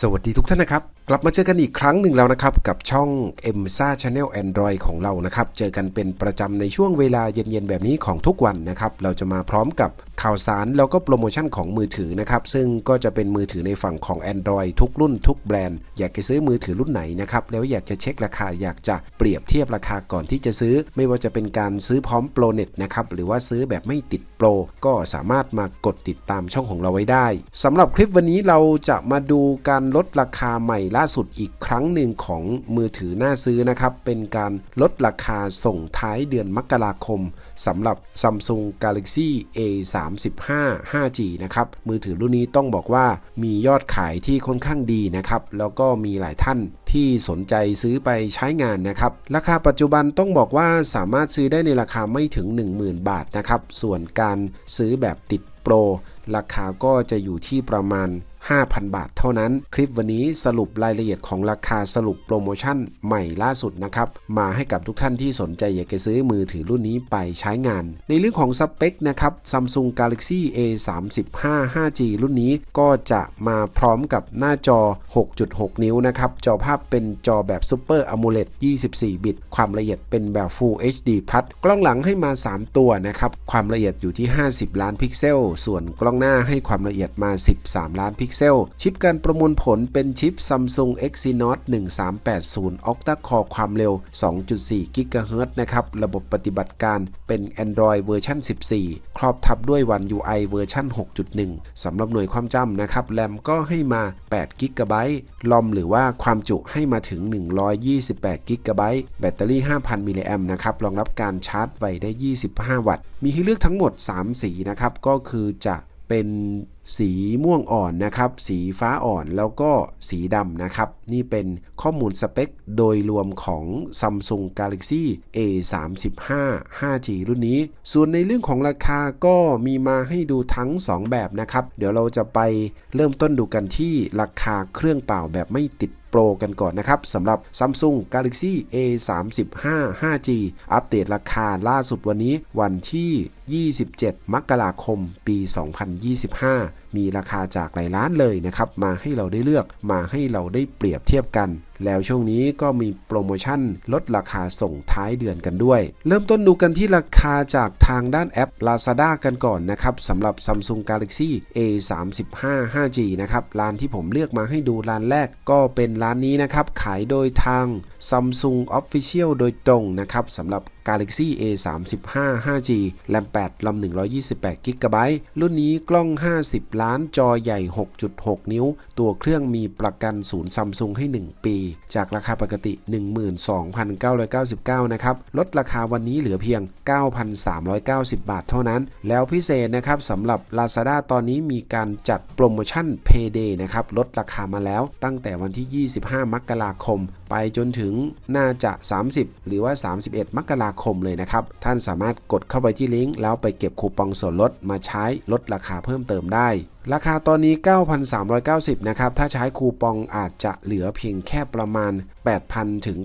สวัสดีทุกท่านนะครับ กลับมาเจอกันอีกครั้งหนึ่งแล้วนะครับ กับช่อง m s a Channel Android ของเรานะครับ เจอกันเป็นประจำในช่วงเวลาเย็นๆ แบบนี้ของทุกวันนะครับ เราจะมาพร้อมกับ ข่าวสารแล้วก็โปรโมชั่นของมือถือนะครับ ซึ่งก็จะเป็นมือถือในฝั่งของ Android ทุกรุ่นทุกแบรนด์ อยากจะซื้อมือถือรุ่นไหนนะครับ แล้วอยากจะเช็คราคาอยากจะเปรียบเทียบราคาก่อนที่จะซื้อ ไม่ว่าจะเป็นการซื้อพร้อมโปรเน็ตนะครับ หรือว่าซื้อแบบไม่ติดโปร ก็สามารถมากดติดตามช่องของเราไว้ได้ สำหรับคลิปวันนี้เราจะมาดูการลดราคาใหม่ล่าสุดอีกครั้งหนึ่งของมือถือหน้าซื้อนะครับเป็นการลดราคาส่งท้ายเดือนมกราคมสำหรับ Samsung Galaxy A3 35 5G นะครับมือถือรุ่นนี้ต้องบอกว่ามียอดขายที่ค่อนข้างดีนะครับแล้วก็มีหลายท่านที่สนใจซื้อไปใช้งานนะครับ ราคาปัจจุบันต้องบอกว่าสามารถซื้อได้ในราคาไม่ถึง 10,000 บาทนะครับ ส่วนการซื้อแบบติดโปร ราคาก็จะอยู่ที่ประมาณ 5,000 บาทเท่านั้น คลิปวันนี้สรุปรายละเอียดของราคาสรุปโปรโมชั่นใหม่ล่าสุดนะครับมาให้กับทุกท่านที่สนใจอยากจะซื้อมือถือรุ่นนี้ไปใช้งาน ในเรื่องของสเปคนะครับ Samsung Galaxy A 3 5 5G รุ่นนี้ก็จะมาพร้อมกับหน้าจอ 6.6 นิ้วนะครับ จอภาพเป็นจอแบบ Super AMOLED 24 บิต ความละเอียดเป็นแบบ Full HD Plus กล้องหลังให้มา 3 ตัวนะครับ ความละเอียดอยู่ที่ 50 ล้านพิกเซล ส่วนกล้องหน้าให้ความละเอียดมา 13 ล้านพิกซลชิปการประมวลผลเป็นชิป Samsung Exynos 1380 Octa Core ความเร็ว 2.4 GHz นะครับ ระบบปฏิบัติการเป็น Android เวอร์ชัน14 ครอบทับด้วย One UI เวอร์ชัน6.1 สำหรับหน่วยความจำนะครับ แรมก็ให้มา8 g b ลอมหรือว่าความจุให้มาถึง 128 g b แบตเตอรี่ 5,000 มิลลิแอมนะครับ รองรับการชาร์จไวได้ 25 วัตต์ มีให้เลือกทั้งหมด 3 สีนะครับ ก็คือจะเป็น สีม่วงอ่อนนะครับ สีฟ้าอ่อนแล้วก็สีดำนะครับ นี่เป็นข้อมูลสเปคโดยรวมของ Samsung Galaxy A 3 5 5G รุ่นนี้ ส่วนในเรื่องของราคาก็มีมาให้ดูทั้ง 2 แบบนะครับ เดี๋ยวเราจะไปเริ่มต้นดูกันที่ราคาเครื่องเปล่าแบบไม่ติดโปรกันก่อนนะครับสำหรับ Samsung Galaxy A 3 5 5G อัปเดตราคาล่าสุดวันนี้วันที่ 27 มกราคม ปี 2025 มีราคาจากหลายล้านเลยนะครับ มาให้เราได้เลือก มาให้เราได้เปรียบเทียบกัน แล้วช่วงนี้ก็มีโปรโมชั่นลดราคาส่งท้ายเดือนกันด้วย เริ่มต้นดูกันที่ราคาจากทางด้านแอป Lazada กันก่อนนะครับสำหรับ Samsung Galaxy A 3 5 5G นะครับ ร้านที่ผมเลือกมาให้ดูร้านแรกก็เป็นร้านนี้นะครับ ขายโดยทาง Samsung Official โดยตรงนะครับสำหรับ Galaxy A 3 5 5G แรม8ลำ128 g b รุ่นนี้กล้อง 50 ล้านจอใหญ่ 6.6 นิ้ว ตัวเครื่องมีประกันศูนย์ซัมซุงให้ 1 ปี จากราคาปกติ 12,999 นะครับ ลดราคาวันนี้เหลือเพียง 9,390 บาทเท่านั้น แล้วพิเศษนะครับสำหรับ Lazada ตอนนี้มีการจัดโปรโมชั่น Payday นะครับ ลดราคามาแล้วตั้งแต่วันที่ 25 มกราคม ไปจนถึงน่าจะ 30 หรือว่า 31 มกราคมเลยนะครับ ท่านสามารถกดเข้าไปที่ลิงก์แล้วไปเก็บคูปองส่วนลดมาใช้ลดราคาเพิ่มเติมได้ ราคาตอนนี้ 9,390 นะครับ ถ้าใช้คูปองอาจจะเหลือเพียงแค่ประมาณ 8,000 ถึง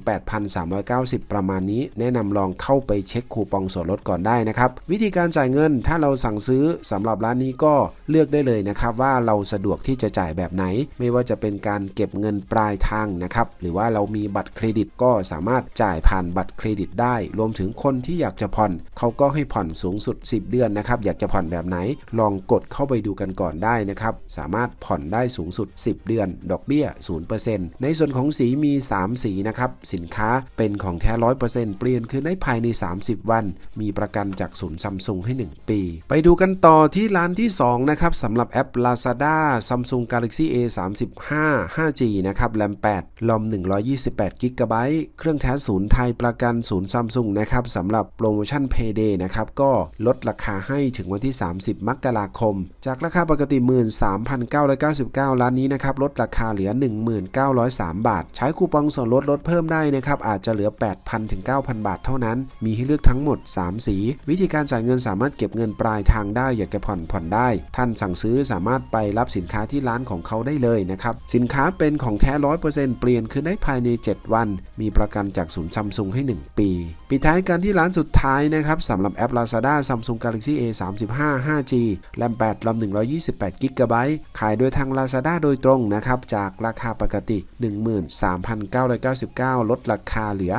8,390 ประมาณนี้ แนะนำลองเข้าไปเช็คคูปองส่วนลดก่อนได้นะครับ วิธีการจ่ายเงินถ้าเราสั่งซื้อสำหรับร้านนี้ก็เลือกได้เลยนะครับว่าเราสะดวกที่จะจ่ายแบบไหน ไม่ว่าจะเป็นการเก็บเงินปลายทางนะครับ หรือว่าเรามีบัตรเครดิตก็สามารถจ่ายผ่านบัตรเครดิตได้ รวมถึงคนที่อยากจะผ่อนเขาก็ให้ผ่อนสูงสุด 10 เดือนนะครับ อยากจะผ่อนแบบไหน ลองกดเข้าไปดูกันก่อนได้นะครับ สามารถผ่อนได้สูงสุด 10 เดือน ดอกเบี้ย 0%ในส่วนของสีมี 3 สีนะครับ สินค้าเป็นของแท้ 100%เปลี่ยนคืนได้ภายใน 30 วัน มีประกันจากศูนย์ซัมซุงให้ 1 ปี ไปดูกันต่อที่ร้านที่ 2 นะครับสำหรับแอป Lazada Samsung Galaxy A 3 5 5G นะครับ แรม 8 ลอม 128 g b เครื่องแท้ศูนย์ไทยประกันศูนย์ซัมซุงนะครับสำหรับโปรโมชั่น Payday นะครับ ก็ลดราคาให้ถึงวันที่ 30 มกราคม จากราคาปกติ13,999ล้านนี้นะครับลดราคาเหลือ 1903 บาท ใช้คูปองส่วนลดลดเพิ่มได้นะครับอาจจะเหลือ 8,000ถึง9,000 บาทเท่านั้น มีให้เลือกทั้งหมด 3 สี วิธีการจ่ายเงินสามารถเก็บเงินปลายทางได้อยากจะผ่อนผ่อนได้ ท่านสั่งซื้อสามารถไปรับสินค้าที่ร้านของเขาได้เลยนะครับ สินค้าเป็นของแท้ 100%เปลี่ยนคืนได้ภายใน 7 วัน มีประกันจากศูนย์ซัมซุงให้ 1 ปี ปิดท้ายกันที่ร้านสุดท้ายนะครับสำหรับแอป Lazada Samsung Galaxy A 3 5 5G แรม8ลำ128 8 g b ขายโดยทาง Lazada โดยตรงนะครับ จากราคาปกติ 13,999 ลดราคาเหลือ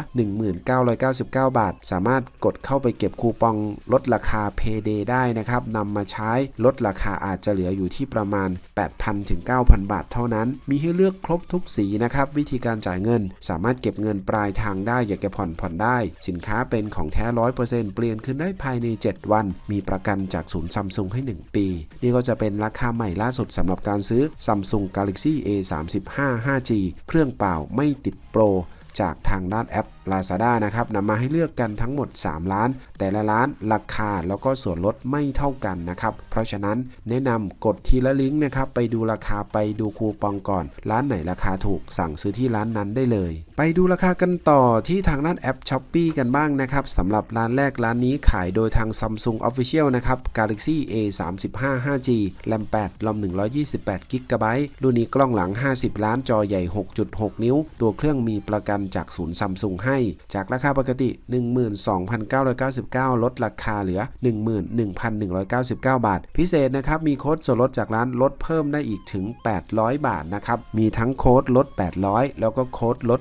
1999 บาท สามารถกดเข้าไปเก็บคูปองลดราคา Payday ได้นะครับนำมาใช้ลดราคาอาจจะเหลืออยู่ที่ประมาณ 8,000ถึง9,000 บาทเท่านั้น มีให้เลือกครบทุกสีนะครับ วิธีการจ่ายเงิน สามารถเก็บเงินปลายทางได้ อยากจะผ่อนผ่อนได้ สินค้าเป็นของแท้ 100%เปลี่ยนคืนได้ภายใน 7 วัน มีประกันจากศูนย์ซัมซุงให้ 1 ปี นี่ก็จะเป็นราคาใหม่ล่าสุดสำหรับการซื้อ Samsung Galaxy A35 5G เครื่องเปล่าไม่ติดโปร จากทางด้านแอป Lazada นะครับนำมาให้เลือกกันทั้งหมด3ล้าน แต่ละร้านราคาแล้วก็ส่วนลดไม่เท่ากันนะครับเพราะฉะนั้นแนะนำกดทีละลิงก์นะครับไปดูราคาไปดูคูปองก่อน ร้านไหนราคาถูกสั่งซื้อที่ร้านนั้นได้เลย ไปดูราคากันต่อที่ทางด้านแอป s h อ p e e กันบ้างนะครับสำหรับร้านแรกร้านนี้ขายโดยทาง Samsung Official นะครับ Galaxy A35 5G RAM 8 ROM 128 g b รุ่นนี้กล้องหลัง 50 ล้านจอใหญ่ 6.6 นิ้ว ตัวเครื่องมีประกันจากศูนย์ซัมซุงให้จากราคาปกติ 12,999 ลดราคาเหลือ 11,199 บาท พิเศษนะครับ มีโค้ดส่วนลดจากร้านลดเพิ่มได้อีกถึง 800 บาทนะครับ มีทั้งโค้ดลด 800 แล้วก็โค้ดลด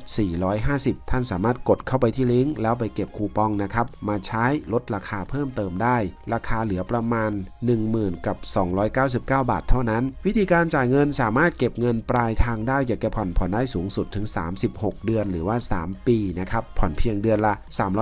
450 ท่านสามารถกดเข้าไปที่ลิงก์แล้วไปเก็บคูปองนะครับ มาใช้ลดราคาเพิ่มเติมได้ ราคาเหลือประมาณ 10,000 กับ 299 บาทเท่านั้น วิธีการจ่ายเงินสามารถเก็บเงินปลายทางได้อยากจะผ่อนผ่อนได้สูงสุดถึง 36 เดือนหรือว่า 3 ปีนะครับผ่อนเพียงเดือนละ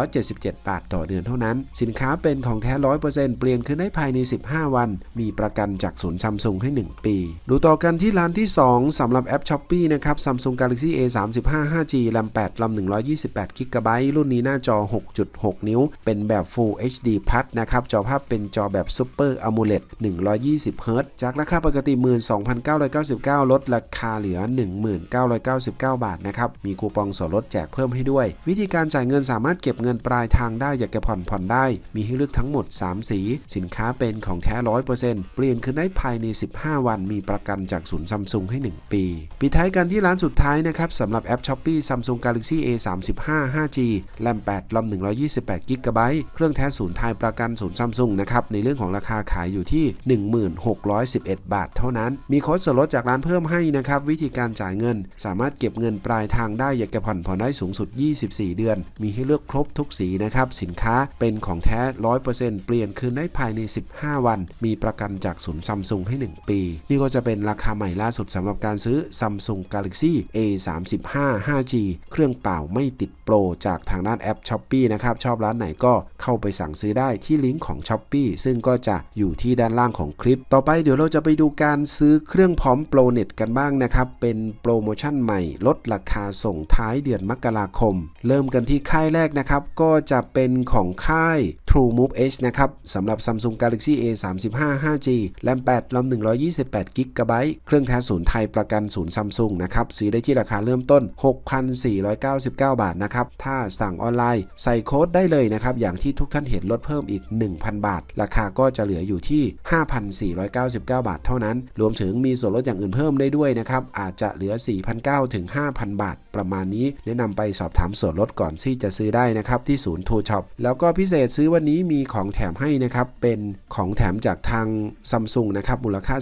377 บาทต่อเดือนเท่านั้น สินค้าเป็นของแท้ 100%เปลี่ยนคืนได้ภายใน 15 วัน มีประกันจากศูนย์ซัมซุงให้ 1 ปี ดูต่อกันที่ร้านที่ 2สำหรับแอป s h อ p e e นะครับ Samsung Galaxy A35 5G RAM 8 RAM 128 g b รุ่นนี้หน้าจอ 6.6 นิ้ว เป็นแบบ Full HD Plus นะครับ จอภาพเป็นจอแบบ Super AMOLED 120 Hz จากราคาปกติ 12,999 ลดราคาเหลือ 1999บาทนะครับ มีคูปองส่วนลดแจกเพิ่มให้ด้วยวิธีการจ่ายเงินสามารถเก็บเงินปลายทางได้อยากจะผ่อนผ่อนได้ มีให้เลือกทั้งหมด 3 สี สินค้าเป็นของแท้100%เปอร์เซ็นต์เปลี่ยนคืนได้ภายใน 15 วัน มีประกันจากศูนย์ซัมซุงให้ 1 ปีปิดท้ายกันที่ร้านสุดท้ายนะครับสำหรับแอป Shopee Samsung Galaxy A35 5G RAM 8 ROM 128 g b เครื่องแท้ศูนย์ไทยประกันศูนย์ซัมซุงนะครับในเรื่องของราคาขายอยู่ที่ 1611 บาท เท่านั้น มีโค้ดส่วนลดจากร้านเพิ่มให้นะครับวิธีการจ่ายเงิน สามารถเก็บเงินปลายทางได้อยากจะผ่อนผ่อนได้สูงสุด 24เดือน มีให้เลือกครบทุกสีนะครับ สินค้าเป็นของแท้ 100%เปลี่ยนคืนได้ภายใน 15 วัน มีประกันจากศูนย์ซัมซุงให้ 1 ปี นี่ก็จะเป็นราคาใหม่ล่าสุดสำหรับการซื้อ Samsung Galaxy A35 5G เครื่องเปล่าไม่ติดโปรจากทางด้านแอป s h อ p e e นะครับ ชอบร้านไหนก็เข้าไปสั่งซื้อได้ที่ลิงก์ของ s h อ p e e ซึ่งก็จะอยู่ที่ด้านล่างของคลิป ต่อไปเดี๋ยวเราจะไปดูการซื้อเครื่องพร้อมโปรเน็ตกันบ้างนะครับ เป็นโปรโมชั่นใหม่ลดราคาส่งท้ายเดือนมกราคมเริ่มกันที่ค่ายแรกนะครับ ก็จะเป็นของค่าย True Move H นะครับสำหรับ Samsung Galaxy A35 5G RAM 8 ROM 128 g b เครื่องแท้ศูนย์ไทยประกันศูนย์ Samsung นะครับซื้อได้ที่ราคาเริ่มต้น 6,499 บาทนะครับ ถ้าสั่งออนไลน์ใส่โค้ดได้เลยนะครับ อย่างที่ทุกท่านเห็นลดเพิ่มอีก 1,000 บาท ราคาก็จะเหลืออยู่ที่ 5,499 บาทเท่านั้น รวมถึงมีส่วนลดอย่างอื่นเพิ่มได้ด้วยนะครับ อาจจะเหลือ 4,900ถึง5,000 บาท ประมาณนี้ แนะนำไปสอบถามส่วนลดก่อนที่จะซื้อได้นะครับที่ศูนย์ทูช็อปแล้วก็พิเศษซื้อวันนี้มีของแถมให้นะครับ เป็นของแถมจากทางซัมซุงนะครับ มูลค่า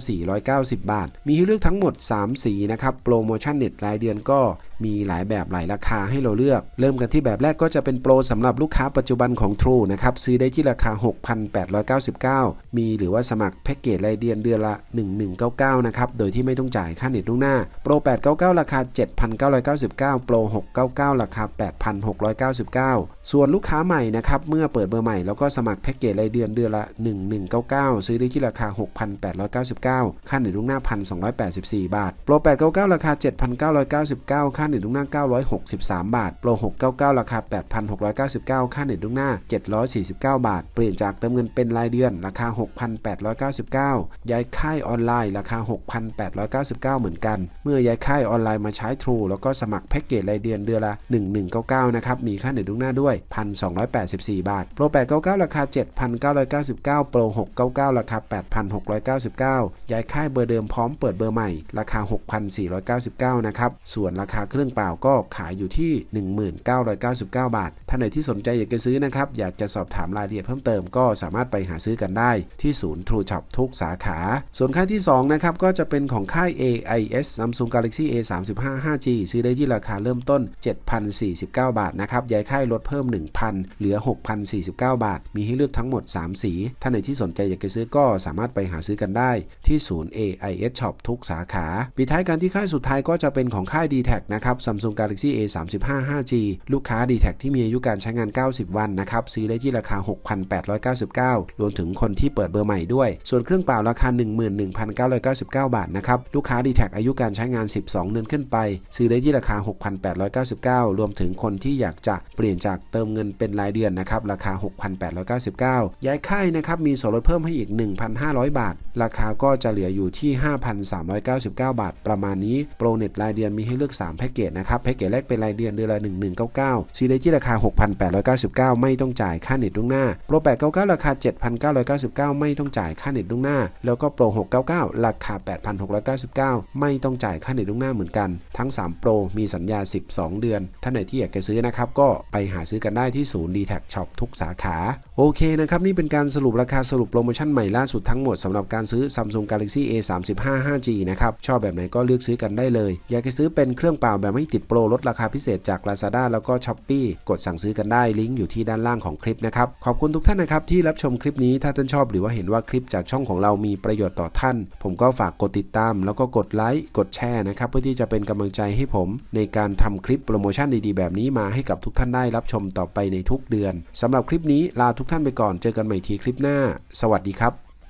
490 บาท มีให้เลือกทั้งหมด 3 สีนะครับ โปรโมชั่นเน็ตรายเดือนก็มีหลายแบบหลายราคาให้เราเลือก เริ่มกันที่แบบแรกก็จะเป็นโปรสำหรับลูกค้าปัจจุบันของ True นะครับ ซื้อได้ที่ราคา 6,899 มีหรือว่าสมัครแพ็กเกจรายเดือนเดือนละ 1199 นะครับ โดยที่ไม่ต้องจ่ายค่าเน็ตล่วงหน้า โปร 899 ราคา 7,999 โปร 699 ราคา 8,699 ส่วนลูกค้าใหม่นะครับ เมื่อเปิดเบอร์ใหม่แล้วก็สมัครแพ็กเกจรายเดือนเดือนละ 1199 ซื้อได้ที่ราคา 6,899 ค่าเหน็ตล่วงหน้า 1,284 บาท โปร 899 ราคา 7,999 ค่าเหน็ตล่วงหน้า 963 บาท โปร 699 ราคา 8,699 ค่าเหน็ตล่วงหน้า 749 บาท เปลี่ยนจากเติมเงินเป็นรายเดือนราคา 6,899 ย้ายค่ายออนไลน์ราคา 6,899 เหมือนกัน เมื่อย้ายค่ายออนไลน์มาใช้ True แล้วก็สมัครแพ็กเกจรายเดือนเดือนละ 1199 นะครับ มีค่าเหน็ตล่วงหน้าด้วย 1,284 บาท โปร 899ราคา 7,999โปร699 ราคา 8,699 ย้ายค่ายเบอร์เดิมพร้อมเปิดเบอร์ใหม่ ราคา 6,499 นะครับ ส่วนราคาเครื่องเปล่าก็ขายอยู่ที่ 1999 บาท ท่านไหนที่สนใจอยากจะซื้อนะครับ อยากจะสอบถามรายละเอียดเพิ่มเติมก็สามารถไปหาซื้อกันได้ที่ศูนย์ True Shop ทุกสาขา ส่วนค่ายที่ 2 นะครับ ก็จะเป็นของค่าย AIS Samsung Galaxy A35 5G ซื้อได้ที่ราคาเริ่มต้น 7,049 บาทนะครับย้ายค่ายลดเพิ่ม 1,000 เหลือ 6,049 บาทมีให้เลือกทั้งหมด 3 สี ท่านไหนที่สนใจอยากจะซื้อก็สามารถไปหาซื้อกันได้ ที่ศูนย์ AIS Shop ทุกสาขา ปิดท้ายกันที่ค่ายสุดท้ายก็จะเป็นของค่าย d t แทนะครับ Samsung Galaxy A35 5G ลูกค้า d t แทที่มีอายุการใช้งาน 90 วันนะครับ ซื้อได้ที่ราคา 6,899 รวมถึงคนที่เปิดเบอร์ใหม่ด้วย ส่วนเครื่องเปล่าราคา 11,999 บาทนะครับ ลูกค้า d t แทอายุการใช้งาน 12 เดือนขึ้นไป ซื้อได้ที่ราคา 6,899 รวมถึงคนที่อยากจะเปลี่ยนจากเติมเงินเป็นรายเดือนนะครับ ราคา6,899 ย้ายค่ายนะครับมีส่วนลดเพิ่มให้อีก 1,500 บาท ราคาก็จะเหลืออยู่ที่ 5,399 บาท ประมาณนี้โปรเน็ตรายเดือนมีให้เลือก 3 แพ็กเกจนะครับแพ็กเกจแรกเป็นรายเดือนเดือนละ 1199ซื้อได้ที่ราคา 6,899 ไม่ต้องจ่ายค่าเน็ตล่วงหน้าโปร899 ราคา 7,999 ไม่ต้องจ่ายค่าเน็ตล่วงหน้า แล้วก็โปร699 ราคา 8,699 ไม่ต้องจ่ายค่าเน็ตล่วงหน้าเหมือนกัน ทั้ง 3 โปรมีสัญญา 12 เดือนท่านไหนที่อยากจะซื้อนะครับก็ไปหาซื้อกันได้ที่ศูนย์ d t แท Shop ทุกสาขาโอเคนะครับ นี่เป็นการสรุปราคาสรุปโปรโมชั่นใหม่ล่าสุดทั้งหมดสำหรับการซื้อ Samsung Galaxy A35 5G นะครับ ชอบแบบไหนก็เลือกซื้อกันได้เลย อยากจะซื้อเป็นเครื่องเปล่าแบบไม่ติดโปรลดราคาพิเศษจาก Lazada แล้วก็ Shopee กดสั่งซื้อกันได้ลิงก์อยู่ที่ด้านล่างของคลิปนะครับ ขอบคุณทุกท่านนะครับที่รับชมคลิปนี้ถ้าท่านชอบหรือว่าเห็นว่าคลิปจากช่องของเรามีประโยชน์ต่อท่าน ผมก็ฝากกดติดตาม แล้วก็กดไลค์กดแชร์นะครับเพื่อที่จะเป็นกำลังใจให้ผม ในการทำคลิปโปรโมชั่นดีๆแบบนี้มาให้กับทุกท่านได้รับชมต่อไปในทุกเดือนสำหรับคลิปนี้ลาทุกท่านไปก่อนเจอกันใหม่ทีคลิปหน้า สวัสดีครับ